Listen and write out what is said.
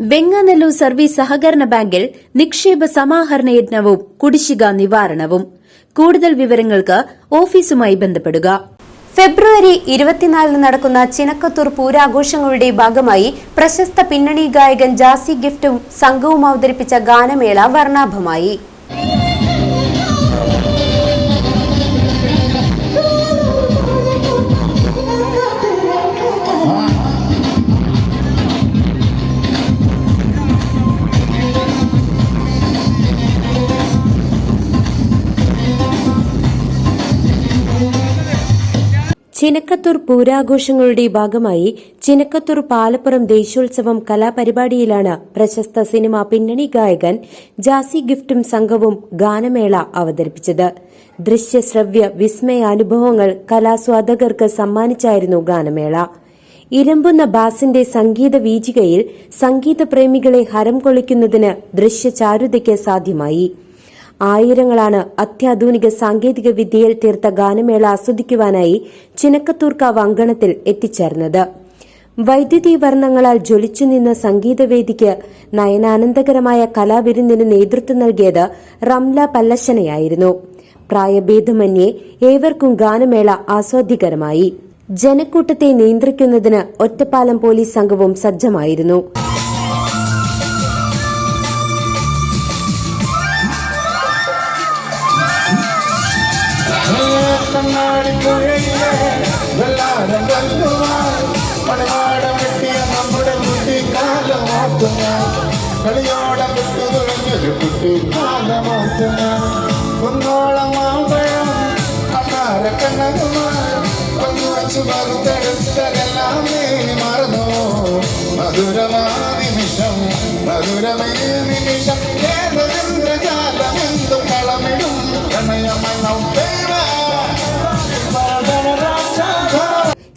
Venganallur service സഹകരണ ബാങ്കിൽ നിക്ഷേപ സമാഹരണ യജ്ഞവും കുടിശ്ശിക നിവാരണവും. കൂടുതൽ വിവരങ്ങൾക്ക് ഓഫീസുമായി ബന്ധപ്പെടുക. ഫെബ്രുവരി ഇരുപത്തിനാലിന് നടക്കുന്ന ചിനക്കത്തൂർ പൂരാഘോഷങ്ങളുടെ ഭാഗമായി പ്രശസ്ത പിന്നണി ഗായകൻ ജാസി ഗിഫ്റ്റും സംഘവും അവതരിപ്പിച്ച ഗാനമേള വർണാഭമായി. ചിനക്കത്തൂർ പൂരാഘോഷങ്ങളുടെ ഭാഗമായി ചിനക്കത്തൂർ പാലപ്പുറം ദേശീയോത്സവം കലാപരിപാടിയിലാണ് പ്രശസ്ത സിനിമാ പിന്നണി ഗായകൻ ജാസി ഗിഫ്റ്റും സംഘവും ഗാനമേള അവതരിപ്പിച്ചത്. ദൃശ്യശ്രവ്യ വിസ്മയ അനുഭവങ്ങൾ കലാസ്വാദകർക്ക് സമ്മാനിച്ചായിരുന്നു ഗാനമേള. ഇരമ്പുന്ന ബാസിന്റെ സംഗീത വീചികയിൽ സംഗീത പ്രേമികളെ ഹരം കൊള്ളിക്കുന്നതിന് ദൃശ്യചാരുതയ്ക്ക് സാധ്യമായി. ആയിരങ്ങളാണ് അത്യാധുനിക സാങ്കേതിക വിദ്യയിൽ തീർത്ത ഗാനമേള ആസ്വദിക്കുവാനായി ചിനക്കത്തൂർക്കാവ് അങ്കണത്തിൽ എത്തിച്ചേർന്നത്. വൈദ്യുതി വർണങ്ങളാൽ ജ്വലിച്ചു നിന്ന സംഗീതവേദിക്ക് നയനാനന്ദകരമായ കലാവിരുന്നിന് നേതൃത്വം നൽകിയത് റംല പല്ലശനയായിരുന്നു പ്രായഭേദമന്യേ ഏവർക്കും ഗാനമേള ആസ്വാദ്യകരമായി. ജനക്കൂട്ടത്തെ നിയന്ത്രിക്കുന്നതിന് ഒറ്റപ്പാലം പോലീസ് സംഘവും സജ്ജമായിരുന്നു. കണ്ണാടിപ്പുഴയിലെ കുന്നോളം മാമ്പഴം അന്നാര കണ്ണകുമാർ മറന്നു. മധുരമാ മധുരമേ നിമിഷം. ഏതൊരിന്ദ്രജാലമെന്തും കളമിടും. പ്രണയമണം